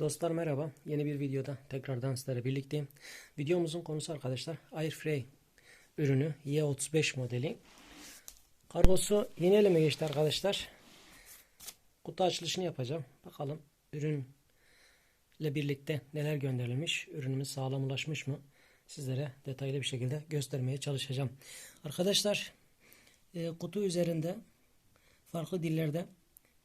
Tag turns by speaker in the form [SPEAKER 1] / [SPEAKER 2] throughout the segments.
[SPEAKER 1] Dostlar merhaba. Yeni bir videoda tekrardan sizlerle birlikteyim. Videomuzun konusu arkadaşlar Airframe ürünü Y35 modeli. Kargosu yeni elime geçti arkadaşlar. Kutu açılışını yapacağım. Bakalım ürünle birlikte neler gönderilmiş. Ürünümüz sağlam ulaşmış mı? Sizlere detaylı bir şekilde göstermeye çalışacağım. Arkadaşlar e, kutu üzerinde farklı dillerde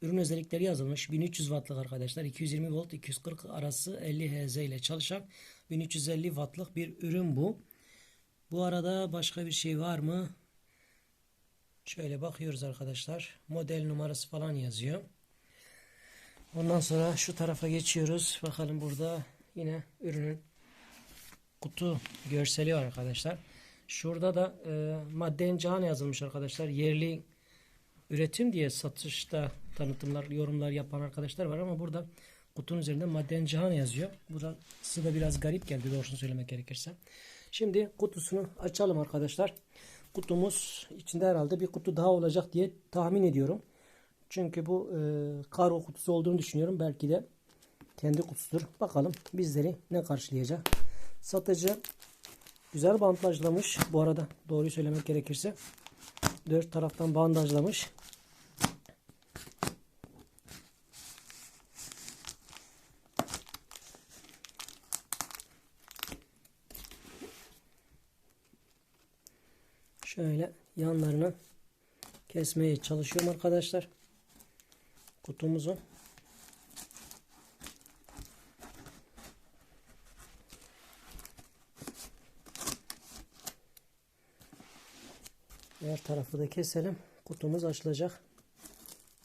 [SPEAKER 1] ürün özellikleri yazılmış. 1300 wattlık arkadaşlar. 220 volt 240 arası 50 Hz ile çalışan 1350 wattlık bir ürün bu. Bu arada başka bir şey var mı? Şöyle bakıyoruz arkadaşlar. Model numarası falan yazıyor. Ondan sonra şu tarafa geçiyoruz. Bakalım burada yine ürünün kutu görseli var arkadaşlar. Şurada da e, madde yazılmış arkadaşlar. Yerli üretim diye satışta tanıtımlar, yorumlar yapan arkadaşlar var ama burada kutunun üzerinde madden cihan yazıyor. Burası da biraz garip geldi doğrusunu söylemek gerekirse. Şimdi kutusunu açalım arkadaşlar. Kutumuz içinde herhalde bir kutu daha olacak diye tahmin ediyorum. Çünkü bu e, kargo kutusu olduğunu düşünüyorum. Belki de kendi kutusudur. Bakalım bizleri ne karşılayacak. Satıcı güzel bandajlamış. Bu arada doğruyu söylemek gerekirse dört taraftan bandajlamış. Şöyle yanlarını kesmeye çalışıyorum arkadaşlar. Kutumuzu. Diğer tarafı da keselim. Kutumuz açılacak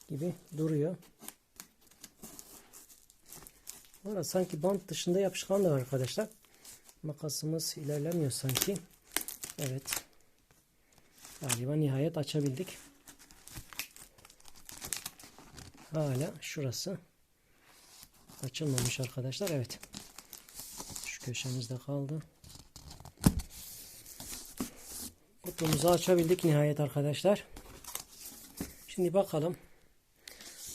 [SPEAKER 1] gibi duruyor. Valla sanki bant dışında yapışkan da var arkadaşlar. Makasımız ilerlemiyor sanki. Evet. Galiba nihayet açabildik. Hala şurası açılmamış arkadaşlar. Evet. Şu köşemizde kaldı. Kutumuzu açabildik nihayet arkadaşlar. Şimdi bakalım.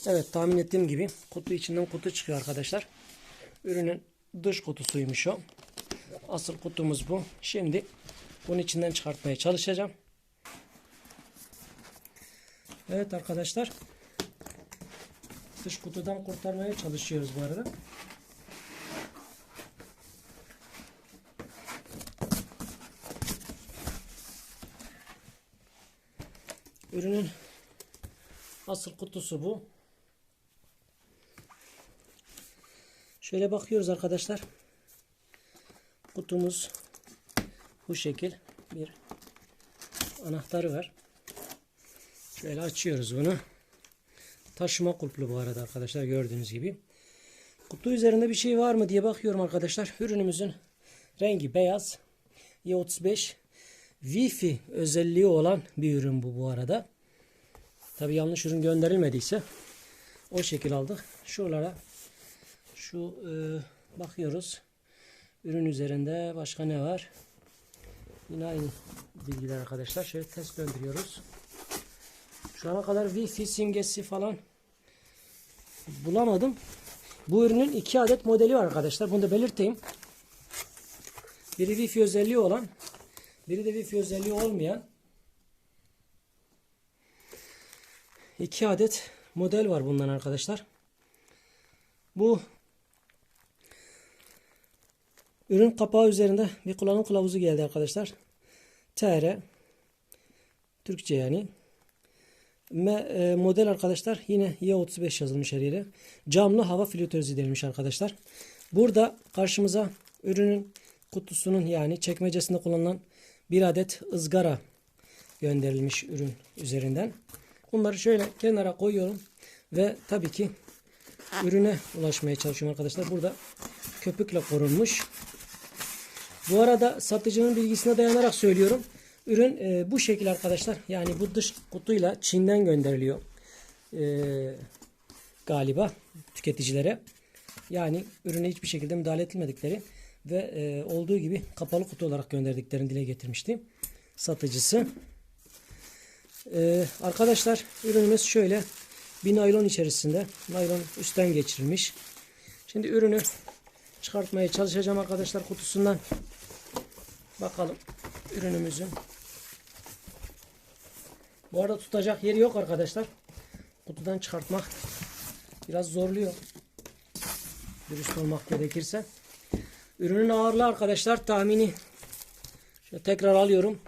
[SPEAKER 1] Evet tahmin ettiğim gibi kutu içinden kutu çıkıyor arkadaşlar. Ürünün dış kutusuymuş o. Asıl kutumuz bu. Şimdi bunun içinden çıkartmaya çalışacağım. Evet arkadaşlar. Dış kutudan kurtarmaya çalışıyoruz bu arada. Ürünün asıl kutusu bu. Şöyle bakıyoruz arkadaşlar. Kutumuz bu şekil bir anahtarı var. Şöyle açıyoruz bunu. Taşıma kulplu bu arada arkadaşlar gördüğünüz gibi. Kutu üzerinde bir şey var mı diye bakıyorum arkadaşlar. Ürünümüzün rengi beyaz. Y35 Wi-Fi özelliği olan bir ürün bu bu arada. Tabi yanlış ürün gönderilmediyse o şekil aldık. Şuralara şu e, bakıyoruz. Ürün üzerinde başka ne var? Yine aynı bilgiler arkadaşlar. Şöyle test döndürüyoruz. Şu ana kadar Wi-Fi simgesi falan bulamadım. Bu ürünün iki adet modeli var arkadaşlar. Bunu da belirteyim. Biri Wi-Fi özelliği olan, biri de Wi-Fi özelliği olmayan iki adet model var bundan arkadaşlar. Bu ürün kapağı üzerinde bir kullanım kılavuzu geldi arkadaşlar. TR Türkçe yani. Me, model arkadaşlar yine Y35 yazılmış her yere. Camlı hava filtresi denilmiş arkadaşlar. Burada karşımıza ürünün kutusunun yani çekmecesinde kullanılan bir adet ızgara gönderilmiş ürün üzerinden. Bunları şöyle kenara koyuyorum ve tabii ki ürüne ulaşmaya çalışıyorum arkadaşlar. Burada köpükle korunmuş. Bu arada satıcının bilgisine dayanarak söylüyorum. Ürün e, bu şekil arkadaşlar. Yani bu dış kutuyla Çin'den gönderiliyor. E, galiba tüketicilere. Yani ürüne hiçbir şekilde müdahale etmedikleri ve e, olduğu gibi kapalı kutu olarak gönderdiklerini dile getirmişti. Satıcısı. E, arkadaşlar ürünümüz şöyle bir naylon içerisinde. Naylon üstten geçirilmiş. Şimdi ürünü çıkartmaya çalışacağım arkadaşlar kutusundan. Bakalım ürünümüzün. Bu arada tutacak yeri yok arkadaşlar. Kutudan çıkartmak biraz zorluyor. Dürüst olmak gerekirse. Ürünün ağırlığı arkadaşlar tahmini şöyle tekrar alıyorum.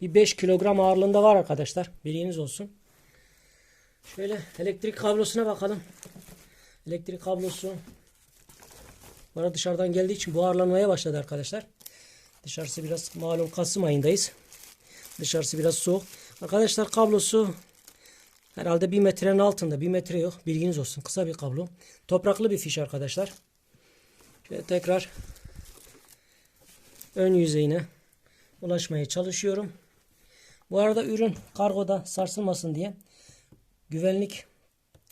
[SPEAKER 1] Bir 5 kilogram ağırlığında var arkadaşlar. Bilginiz olsun. Şöyle elektrik kablosuna bakalım. Elektrik kablosu bana dışarıdan geldiği için buharlanmaya başladı arkadaşlar. Dışarısı biraz malum Kasım ayındayız. Dışarısı biraz soğuk. Arkadaşlar kablosu herhalde bir metrenin altında. Bir metre yok. Bilginiz olsun. Kısa bir kablo. Topraklı bir fiş arkadaşlar. Şöyle tekrar ön yüzeyine ulaşmaya çalışıyorum. Bu arada ürün kargoda sarsılmasın diye güvenlik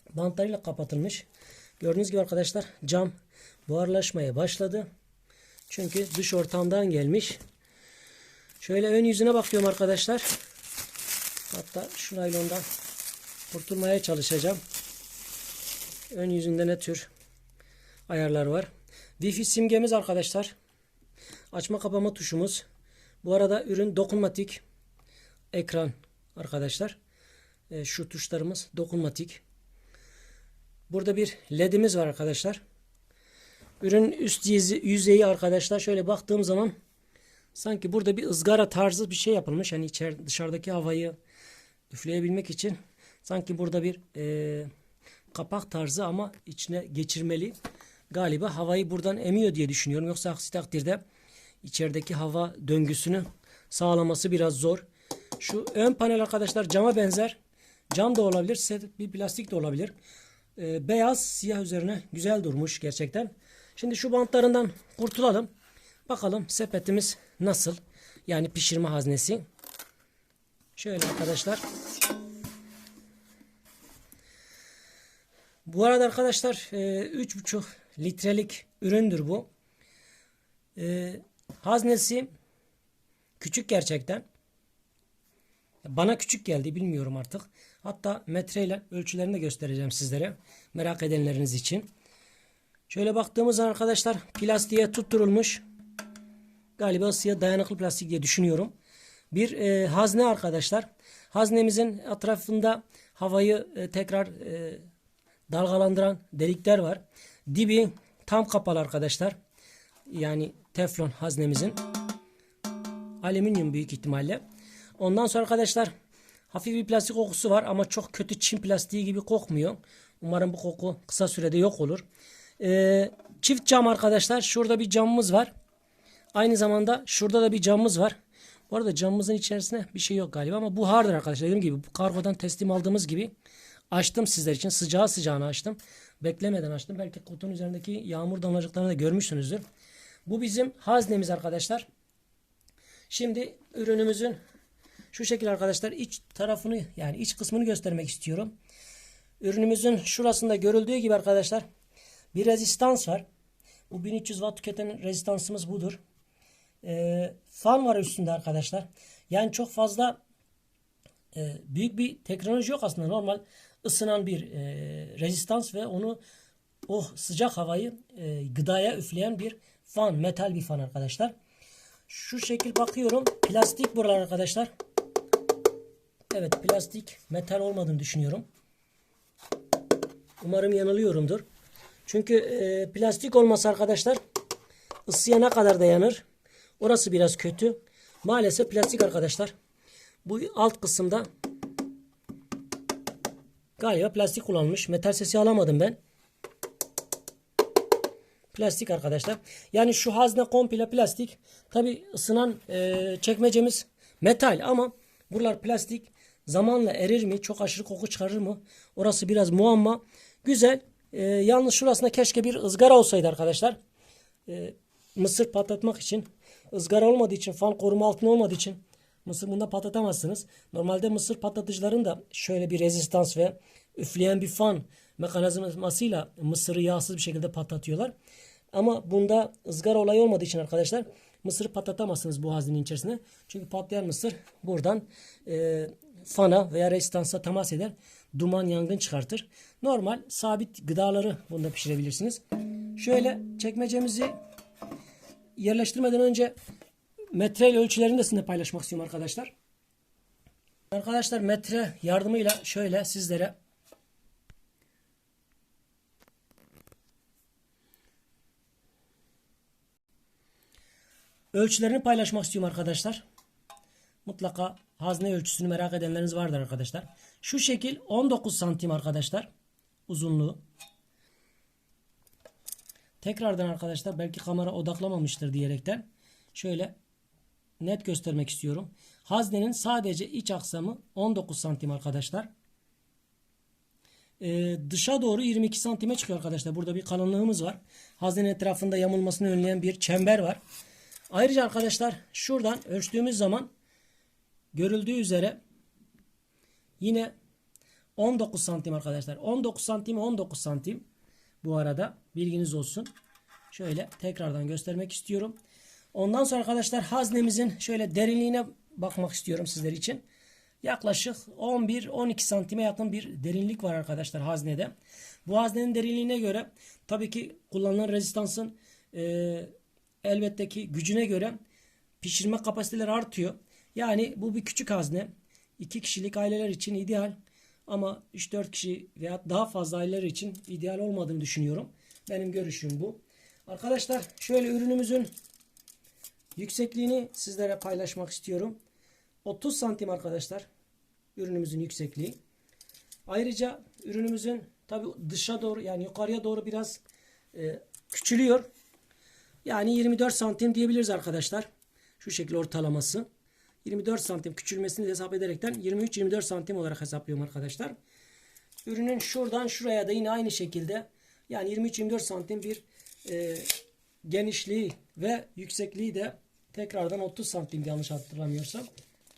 [SPEAKER 1] bantlarıyla kapatılmış. Gördüğünüz gibi arkadaşlar cam buharlaşmaya başladı. Çünkü dış ortamdan gelmiş. Şöyle ön yüzüne bakıyorum arkadaşlar. Hatta şu naylondan kurtulmaya çalışacağım. Ön yüzünde ne tür ayarlar var. Wi-Fi simgemiz arkadaşlar. Açma kapama tuşumuz. Bu arada ürün dokunmatik ekran arkadaşlar. E, şu tuşlarımız dokunmatik. Burada bir ledimiz var arkadaşlar. Ürün üst yüze- yüzeyi arkadaşlar şöyle baktığım zaman sanki burada bir ızgara tarzı bir şey yapılmış. Hani içer dışarıdaki havayı üfleyebilmek için sanki burada bir e, kapak tarzı ama içine geçirmeli. Galiba havayı buradan emiyor diye düşünüyorum. Yoksa aksi takdirde içerideki hava döngüsünü sağlaması biraz zor. Şu ön panel arkadaşlar cama benzer. Cam da olabilir, bir plastik de olabilir. Ee, beyaz, siyah üzerine güzel durmuş gerçekten. Şimdi şu bantlarından kurtulalım. Bakalım sepetimiz nasıl? Yani pişirme haznesi. Şöyle arkadaşlar. Bu arada arkadaşlar e, 3,5 litrelik üründür bu. E, haznesi küçük gerçekten. Bana küçük geldi bilmiyorum artık. Hatta metreyle ölçülerini de göstereceğim sizlere. Merak edenleriniz için. Şöyle baktığımız zaman arkadaşlar plastiğe tutturulmuş. Galiba ısıya dayanıklı plastik diye düşünüyorum. Bir e, hazne arkadaşlar. Haznemizin etrafında havayı e, tekrar e, dalgalandıran delikler var. Dibi tam kapalı arkadaşlar. Yani teflon haznemizin. Alüminyum büyük ihtimalle. Ondan sonra arkadaşlar hafif bir plastik kokusu var ama çok kötü Çin plastiği gibi kokmuyor. Umarım bu koku kısa sürede yok olur. Ee, çift cam arkadaşlar. Şurada bir camımız var. Aynı zamanda şurada da bir camımız var. Bu arada camımızın içerisinde bir şey yok galiba ama buhardır arkadaşlar. Dediğim gibi bu kargodan teslim aldığımız gibi açtım sizler için. Sıcağı sıcağına açtım. Beklemeden açtım. Belki kutunun üzerindeki yağmur damlacıklarını da görmüşsünüzdür. Bu bizim haznemiz arkadaşlar. Şimdi ürünümüzün şu şekil arkadaşlar iç tarafını yani iç kısmını göstermek istiyorum. Ürünümüzün şurasında görüldüğü gibi arkadaşlar bir rezistans var. Bu 1300 watt tüketen rezistansımız budur. Ee, fan var üstünde arkadaşlar. Yani çok fazla e, büyük bir teknoloji yok aslında. Normal ısınan bir e, rezistans ve onu o sıcak havayı e, gıdaya üfleyen bir fan. Metal bir fan arkadaşlar. Şu şekil bakıyorum. Plastik buralar arkadaşlar. Evet plastik metal olmadığını düşünüyorum. Umarım yanılıyorumdur. Çünkü e, plastik olmasa arkadaşlar ısıya ne kadar dayanır? Orası biraz kötü. Maalesef plastik arkadaşlar. Bu alt kısımda galiba plastik kullanmış. Metal sesi alamadım ben. Plastik arkadaşlar. Yani şu hazne komple plastik. Tabi ısınan e, çekmecemiz metal ama buralar plastik. Zamanla erir mi? Çok aşırı koku çıkarır mı? Orası biraz muamma. Güzel. E, yalnız şurasında keşke bir ızgara olsaydı arkadaşlar. E, mısır patlatmak için. ızgara olmadığı için, fan koruma altında olmadığı için mısır bunda patlatamazsınız. Normalde mısır patlatıcıların da şöyle bir rezistans ve üfleyen bir fan mekanizmasıyla mısırı yağsız bir şekilde patlatıyorlar. Ama bunda ızgara olayı olmadığı için arkadaşlar mısırı patlatamazsınız bu haznenin içerisine. Çünkü patlayan mısır buradan e, fana veya rezistansa temas eder. Duman yangın çıkartır. Normal sabit gıdaları bunda pişirebilirsiniz. Şöyle çekmecemizi yerleştirmeden önce metre ile ölçülerini de sizinle paylaşmak istiyorum arkadaşlar. Arkadaşlar metre yardımıyla şöyle sizlere ölçülerini paylaşmak istiyorum arkadaşlar. Mutlaka hazne ölçüsünü merak edenleriniz vardır arkadaşlar. Şu şekil 19 santim arkadaşlar. Uzunluğu. Tekrardan arkadaşlar belki kamera odaklamamıştır diyerekten şöyle net göstermek istiyorum. Haznenin sadece iç aksamı 19 santim arkadaşlar. Ee, dışa doğru 22 santime çıkıyor arkadaşlar. Burada bir kalınlığımız var. Haznenin etrafında yamulmasını önleyen bir çember var. Ayrıca arkadaşlar şuradan ölçtüğümüz zaman görüldüğü üzere yine 19 santim arkadaşlar. 19 santim 19 santim. Bu arada bilginiz olsun. Şöyle tekrardan göstermek istiyorum. Ondan sonra arkadaşlar haznemizin şöyle derinliğine bakmak istiyorum sizler için. Yaklaşık 11-12 santime yakın bir derinlik var arkadaşlar haznede. Bu haznenin derinliğine göre tabii ki kullanılan rezistansın e, elbette ki gücüne göre pişirme kapasiteleri artıyor. Yani bu bir küçük hazne. 2 kişilik aileler için ideal. Ama 3-4 kişi veya daha fazla aileler için ideal olmadığını düşünüyorum. Benim görüşüm bu. Arkadaşlar şöyle ürünümüzün yüksekliğini sizlere paylaşmak istiyorum. 30 santim arkadaşlar. Ürünümüzün yüksekliği. Ayrıca ürünümüzün tabi dışa doğru yani yukarıya doğru biraz e, küçülüyor. Yani 24 santim diyebiliriz arkadaşlar. Şu şekilde ortalaması. 24 santim küçülmesini hesap ederekten 23-24 santim olarak hesaplıyorum arkadaşlar. Ürünün şuradan şuraya da yine aynı şekilde yani 23-24 santim bir e, genişliği ve yüksekliği de tekrardan 30 santim yanlış hatırlamıyorsam.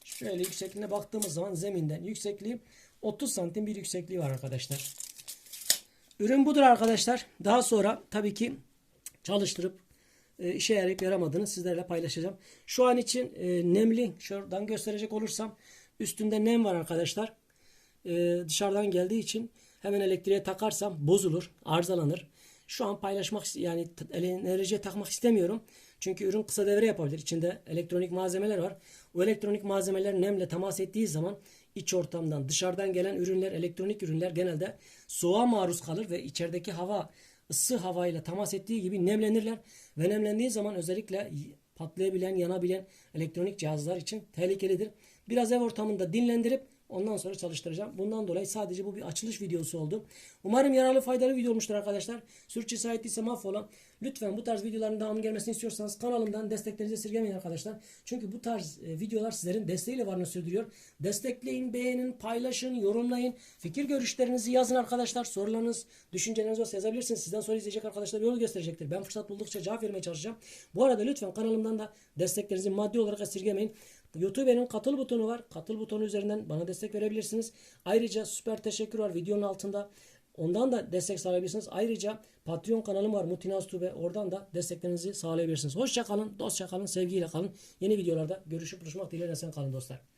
[SPEAKER 1] Şöyle yüksekliğine baktığımız zaman zeminden yüksekliği 30 santim bir yüksekliği var arkadaşlar. Ürün budur arkadaşlar. Daha sonra tabii ki çalıştırıp e, işe yarayıp yaramadığını sizlerle paylaşacağım. Şu an için e, nemli. Şuradan gösterecek olursam üstünde nem var arkadaşlar. E, dışarıdan geldiği için hemen elektriğe takarsam bozulur, arızalanır. Şu an paylaşmak yani enerjiye takmak istemiyorum. Çünkü ürün kısa devre yapabilir. İçinde elektronik malzemeler var. O elektronik malzemeler nemle temas ettiği zaman iç ortamdan dışarıdan gelen ürünler, elektronik ürünler genelde soğuğa maruz kalır ve içerideki hava ısı havayla temas ettiği gibi nemlenirler. Ve nemlendiği zaman özellikle patlayabilen, yanabilen elektronik cihazlar için tehlikelidir. Biraz ev ortamında dinlendirip Ondan sonra çalıştıracağım. Bundan dolayı sadece bu bir açılış videosu oldu. Umarım yararlı faydalı video olmuştur arkadaşlar. Sürçü ettiyse mahvola. Lütfen bu tarz videoların devamı gelmesini istiyorsanız kanalımdan desteklerinizi esirgemeyin arkadaşlar. Çünkü bu tarz e, videolar sizlerin desteğiyle varlığını sürdürüyor. Destekleyin, beğenin, paylaşın, yorumlayın. Fikir görüşlerinizi yazın arkadaşlar. Sorularınız, düşünceleriniz varsa yazabilirsiniz. Sizden sonra izleyecek arkadaşlar yol gösterecektir. Ben fırsat buldukça cevap vermeye çalışacağım. Bu arada lütfen kanalımdan da desteklerinizi maddi olarak esirgemeyin. YouTube'nin katıl butonu var. Katıl butonu üzerinden bana destek verebilirsiniz. Ayrıca süper teşekkür var videonun altında. Ondan da destek sağlayabilirsiniz. Ayrıca Patreon kanalım var Mutinaz Tube. Oradan da desteklerinizi sağlayabilirsiniz. Hoşça kalın, dostça kalın, sevgiyle kalın. Yeni videolarda görüşüp buluşmak dileğiyle sen kalın dostlar.